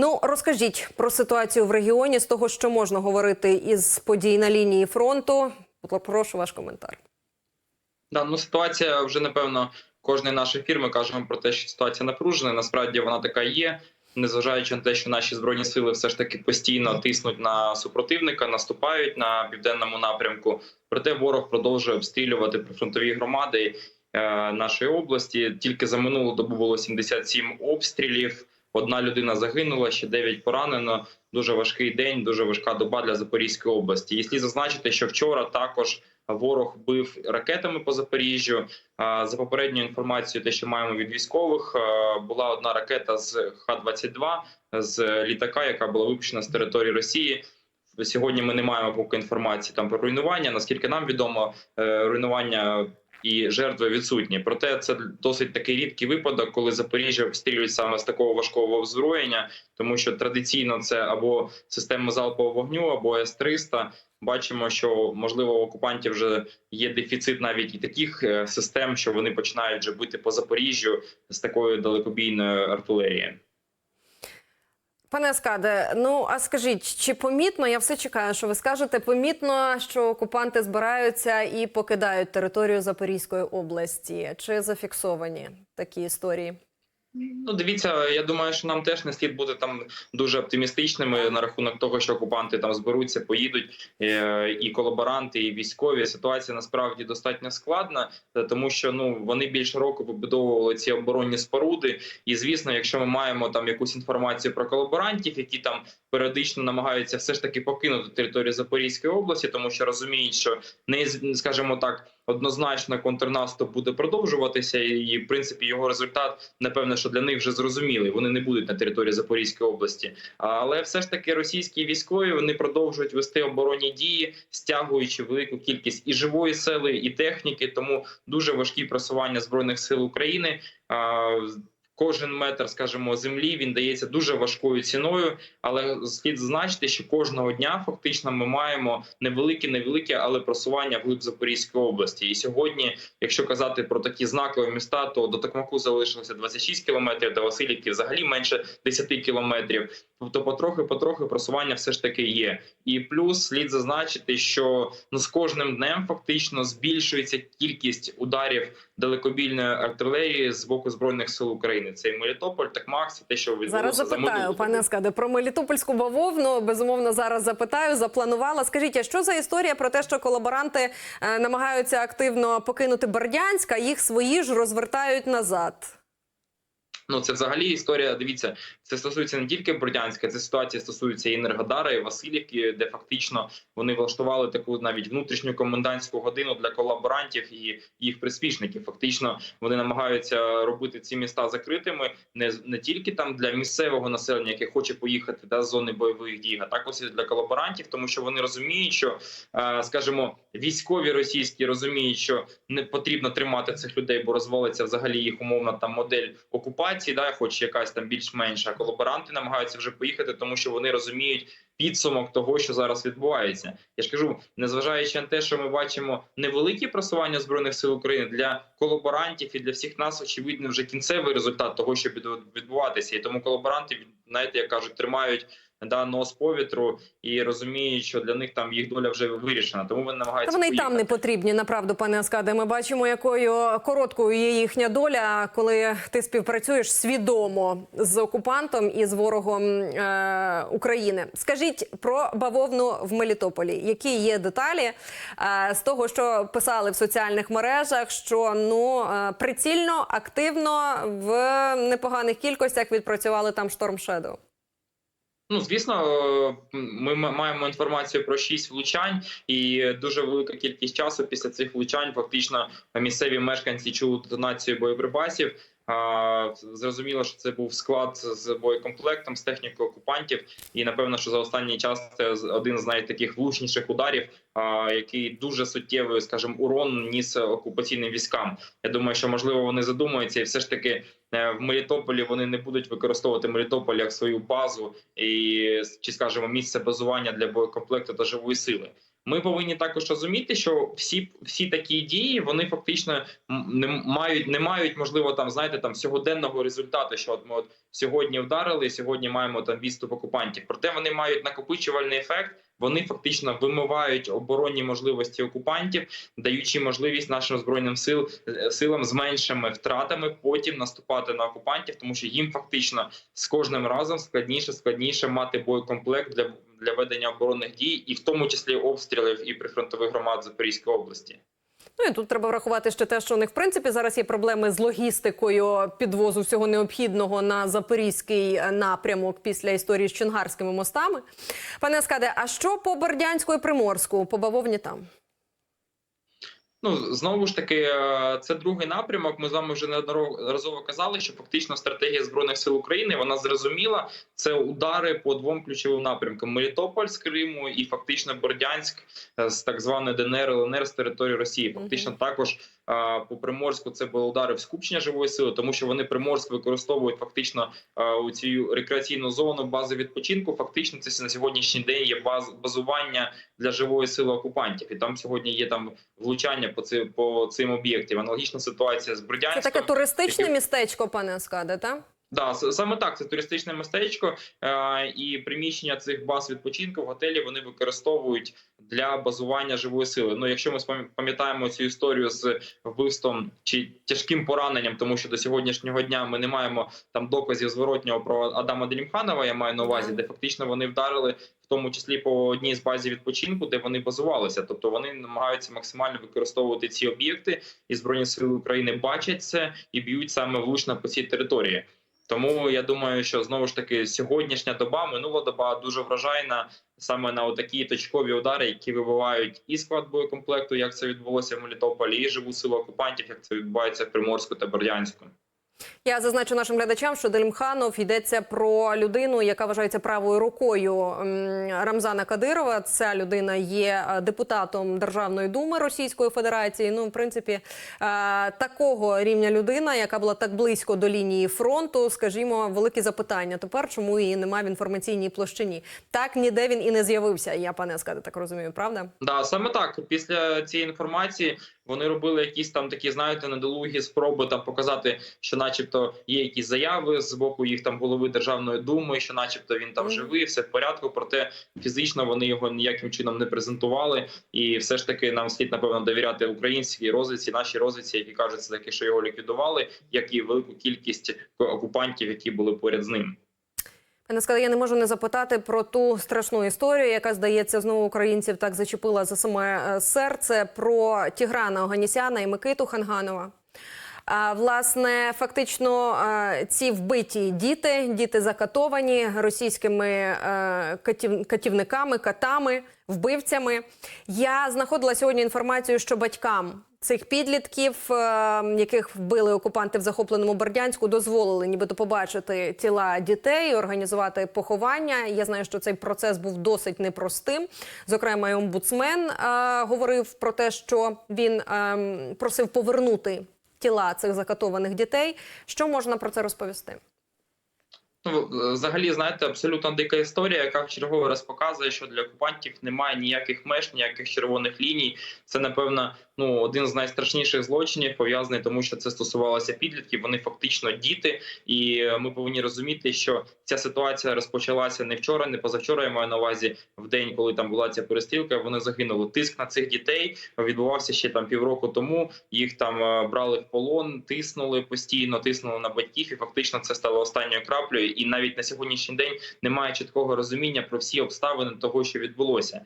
Ну розкажіть про ситуацію в регіоні з того, що можна говорити із подій на лінії фронту. Прошу ваш коментар. Да, ну ситуація вже напевно кожний наш ефір. Ми кажемо про те, що ситуація напружена. Насправді вона така є, незважаючи на те, що наші збройні сили все ж таки постійно тиснуть на супротивника, наступають на південному напрямку. Проте ворог продовжує обстрілювати прифронтові громади е, нашої області. Тільки за минулу добу було 77 обстрілів. Одна людина загинула, ще 9 поранено. Дуже важкий день, дуже важка доба для Запорізької області. І слід зазначити, що вчора також ворог бив ракетами по Запоріжжю. За попередньою інформацією, те, що маємо від військових, була одна ракета з Х-22 з літака, яка була випущена з території Росії. Сьогодні ми не маємо поки інформації там про руйнування. Наскільки нам відомо, е, руйнування і жертви відсутні. Проте це досить такий рідкий випадок, коли Запоріжжя обстрілюють саме з такого важкого озброєння, тому що традиційно це або система залпового вогню, або С-300. Бачимо, що можливо у окупантів вже є дефіцит навіть і таких е, систем, що вони починають вже бити по Запоріжжю з такою далекобійною артилерією. Пане Аскаде, ну а скажіть, чи помітно? Я все чекаю, що ви скажете. Помітно, що окупанти збираються і покидають територію Запорізької області. Чи зафіксовані такі історії? Ну, дивіться, я думаю, що нам теж не слід бути там дуже оптимістичними на рахунок того, що окупанти там зберуться, поїдуть е, і колаборанти, і військові. Ситуація насправді достатньо складна, е, тому що ну вони більше року побудовували ці оборонні споруди. І звісно, якщо ми маємо там якусь інформацію про колаборантів, які там періодично намагаються все ж таки покинути територію Запорізької області, тому що розуміють, що не скажімо так. Однозначно контрнаступ буде продовжуватися, і в принципі його результат напевно, що для них вже зрозумілий. Вони не будуть на території Запорізької області. Але все ж таки російські військові вони продовжують вести оборонні дії, стягуючи велику кількість і живої сили, і техніки. Тому дуже важкі просування збройних сил України. Кожен метр, скажімо, землі він дається дуже важкою ціною, але слід зазначити, що кожного дня фактично ми маємо невелике, невелике, але просування вглиб Запорізької області. І сьогодні, якщо казати про такі знакові міста, то до Токмаку залишилося 26 кілометрів, до Васильівки взагалі менше 10 кілометрів. Тобто, потрохи, потрохи просування все ж таки є. І плюс слід зазначити, що ну з кожним днем фактично збільшується кількість ударів далекобільної артилерії з боку збройних сил України. Це і Мелітополь, Такмак, це те, що відбулося зараз запитаю, пане Аскаде, про Мелітопольську бавовну. Безумовно, зараз запитаю. Запланувала. Скажіть, а що за історія про те, що колаборанти е, намагаються активно покинути Бердянськ, а їх свої ж розвертають назад? Ну, це взагалі історія. Дивіться, це стосується не тільки Бордянська, це ситуація стосується і Енергодара, і Васильівки, де фактично вони влаштували таку навіть внутрішню комендантську годину для колаборантів і їх приспішників. Фактично вони намагаються робити ці міста закритими, не не тільки там для місцевого населення, яке хоче поїхати да, з зони бойових дій, а також і для колаборантів, тому що вони розуміють, що скажімо, військові російські розуміють, що не потрібно тримати цих людей, бо розвалиться взагалі їх умовна там модель окупації, да, хоч якась там більш-менша колаборанти намагаються вже поїхати, тому що вони розуміють підсумок того, що зараз відбувається. Я ж кажу, незважаючи на те, що ми бачимо невеликі просування збройних сил України для колаборантів і для всіх нас, очевидно, вже кінцевий результат того, що буде відбуватися, і тому колаборанти знаєте, як кажуть, тримають даного з повітру і розуміють, що для них там їх доля вже вирішена. Тому вони намагаються Та вони поїхати. там не потрібні. Направду, пане Аскаде. Ми бачимо, якою короткою є їхня доля, коли ти співпрацюєш свідомо з окупантом і з ворогом е України. Скажіть про бавовну в Мелітополі. Які є деталі е з того, що писали в соціальних мережах? Що ну е прицільно, активно в непоганих кількостях відпрацювали там шторм Шедоу? Ну, звісно, ми маємо інформацію про шість влучань, і дуже велика кількість часу після цих влучань фактично місцеві мешканці чули детонацію боєприпасів. Зрозуміло, що це був склад з боєкомплектом з технікою окупантів, і напевно, що за останній час це один з найтаких влучніших ударів, який дуже суттєвий, скажімо, урон ніс окупаційним військам. Я думаю, що можливо вони задумаються, і все ж таки е, в Мелітополі вони не будуть використовувати Мелітополь як свою базу і чи скажімо, місце базування для боєкомплекту та живої сили. Ми повинні також розуміти, що всі всі такі дії вони фактично не мають не мають можливо там знаєте там сьогоденного результату. Що от ми от сьогодні вдарили, сьогодні маємо там відступ окупантів. Проте вони мають накопичувальний ефект. Вони фактично вимивають оборонні можливості окупантів, даючи можливість нашим збройним сил силам з меншими втратами потім наступати на окупантів, тому що їм фактично з кожним разом складніше складніше мати боєкомплект для для ведення оборонних дій, і в тому числі обстрілів і прифронтових громад Запорізької області. Ну і тут треба врахувати ще те, що у них в принципі зараз є проблеми з логістикою підвозу всього необхідного на запорізький е, напрямок після історії з Чонгарськими мостами. Пане Аскаде, а що по Бердянську і Приморську, по бавовні там? Ну знову ж таки, е, це другий напрямок. Ми з вами вже неодноразово казали, що фактично стратегія збройних сил України вона зрозуміла. Це удари по двом ключовим напрямкам: Мелітополь з Криму і фактично Бордянськ е, з так званої ДНР ЛНР з території Росії. Фактично, також по Приморську це були удари в скупчення живої сили, тому що вони Приморськ використовують фактично у цю рекреаційну зону бази відпочинку. Фактично, це на сьогоднішній день є баз базування для живої сили окупантів, і там сьогодні є там влучання по цим по цим об'єктам. Аналогічна ситуація з Бродянськом. Це таке туристичне які... містечко, пане Аскаде, так? Да, саме так. Це туристичне містечко е, і приміщення цих баз відпочинку в готелі вони використовують для базування живої сили. Ну, якщо ми пам'ятаємо цю історію з вбивством чи тяжким пораненням, тому що до сьогоднішнього дня ми не маємо там доказів зворотнього про Адама Делімханова. Я маю на увазі, де фактично вони вдарили. В тому числі по одній з базів відпочинку, де вони базувалися, тобто вони намагаються максимально використовувати ці об'єкти, і збройні сили України бачать це і б'ють саме влучно по цій території. Тому я думаю, що знову ж таки сьогоднішня доба, минула доба дуже вражайна саме на такі точкові удари, які вибивають і склад боєкомплекту, як це відбулося в Мелітополі, і живу силу окупантів, як це відбувається в Приморську та Бердянську. Я зазначу нашим глядачам, що Делімханов йдеться про людину, яка вважається правою рукою Рамзана Кадирова. Ця людина є е, депутатом Державної думи Російської Федерації. Ну, в принципі, е, такого рівня людина, яка була так близько до лінії фронту, скажімо, великі запитання. Тепер чому її немає в інформаційній площині? Так ніде він і не з'явився. Я пане Аскаде, так розумію, правда? Да, саме так. Після цієї інформації вони робили якісь там такі, знаєте, недолугі спроби там показати, що, начебто, є якісь заяви з боку їх там голови державної думи, що, начебто, він там живий, все в порядку. Проте фізично вони його ніяким чином не презентували. І все ж таки нам слід напевно довіряти українській розвідці, нашій розвідці, які кажуть все таки, що його ліквідували, як і велику кількість окупантів, які були поряд з ним. Пане я не можу не запитати про ту страшну історію, яка здається знову українців так зачепила за саме е, серце про Тіграна Оганісяна і Микиту Ханганова. А, власне, фактично, ці вбиті діти, діти закатовані російськими е, катів, катівниками, катами, вбивцями. Я знаходила сьогодні інформацію, що батькам цих підлітків, е, яких вбили окупанти в захопленому Бердянську, дозволили нібито побачити тіла дітей, організувати поховання. Я знаю, що цей процес був досить непростим. Зокрема, і омбудсмен е, говорив про те, що він е, просив повернути тіла цих закатованих дітей. Що можна про це розповісти? Ну, взагалі, знаєте, абсолютно дика історія, яка в черговий раз показує, що для окупантів немає ніяких меж, ніяких червоних ліній. Це напевно ну один з найстрашніших злочинів, пов'язаний тому, що це стосувалося підлітків. Вони фактично діти, і ми повинні розуміти, що ця ситуація розпочалася не вчора, не позавчора. Я маю на увазі в день, коли там була ця перестрілка. Вони загинули. Тиск на цих дітей відбувався ще там півроку тому. Їх там е, брали в полон, тиснули постійно, тиснули на батьків, і фактично це стало останньою краплею. І навіть на сьогоднішній день немає чіткого розуміння про всі обставини того, що відбулося.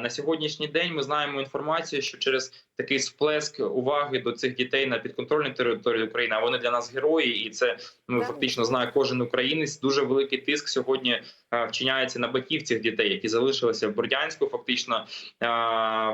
На сьогоднішній день ми знаємо інформацію, що через такий сплеск уваги до цих дітей на підконтрольній території України, а вони для нас герої, і це ну фактично знає кожен українець. Дуже великий тиск сьогодні вчиняється на батьків цих дітей, які залишилися в Бордянську. Фактично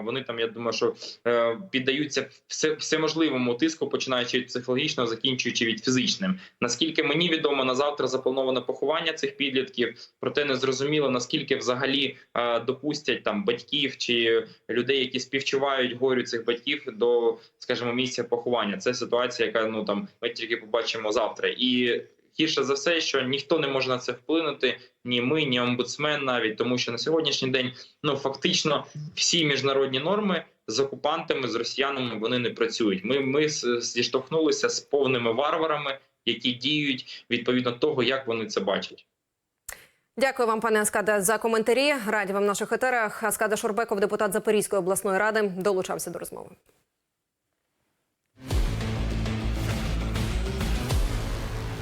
вони там, я думаю, що е, піддаються все, всеможливому тиску, починаючи від психологічного, закінчуючи від фізичним. Наскільки мені відомо, на завтра заплановане поховання цих підлітків, проте не зрозуміло наскільки взагалі е, допустять там батьків чи людей, які співчувають горю цих батьків до, скажімо, місця поховання. Це ситуація, яка ну там ми тільки побачимо завтра, і гірше за все, що ніхто не може на це вплинути, ні ми, ні омбудсмен, навіть тому, що на сьогоднішній день ну фактично всі міжнародні норми з окупантами, з росіянами вони не працюють. Ми, ми зіштовхнулися з повними варварами, які діють відповідно того, як вони це бачать. Дякую вам, пане Аскаде, за коментарі. Раді вам в наших етерах. Аскада Шурбеков, депутат Запорізької обласної ради, долучався до розмови.